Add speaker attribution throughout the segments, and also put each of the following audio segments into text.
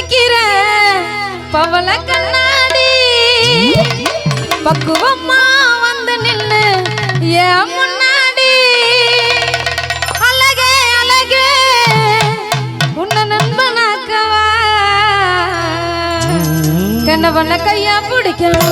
Speaker 1: துடைக்கிற பவள கண்ணாடி. பக்குவமா வந்து நின்று ஏன் முன்னாடி. அழகே அழகே உன்ன நண்பனாக்கவா? கண்ணவன கையா பிடிக்கணும்.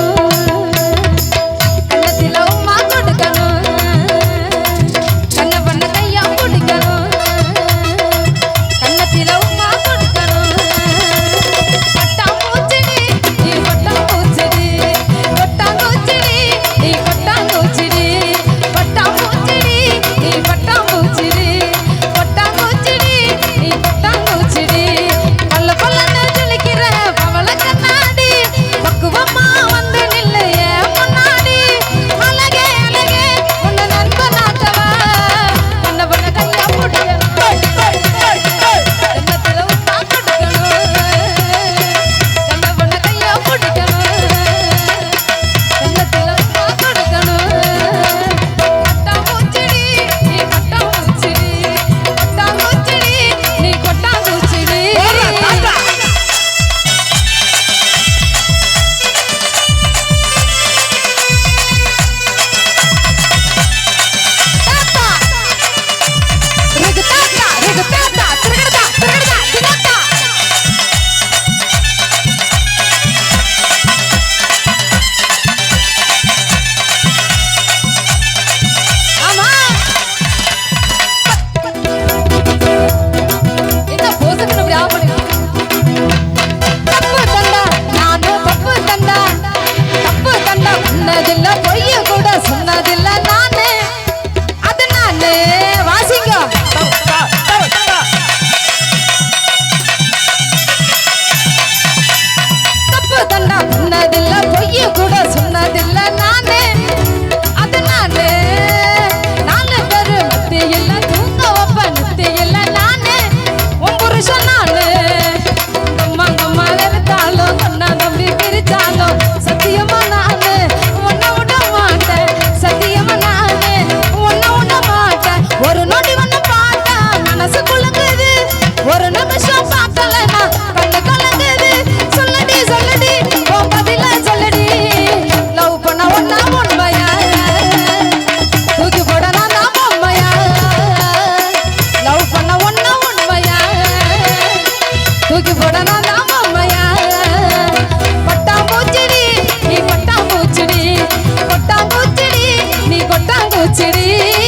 Speaker 1: ছেড়ে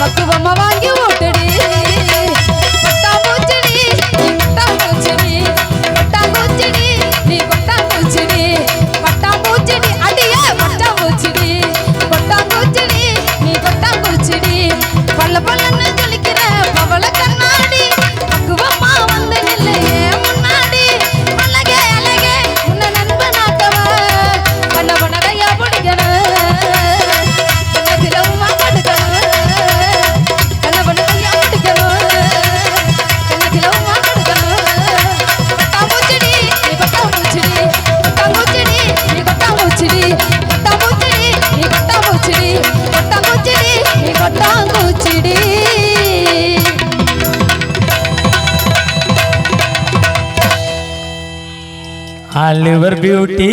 Speaker 1: பக்குவமா
Speaker 2: வாங்கி അലിവർ ബ്യൂട്ടി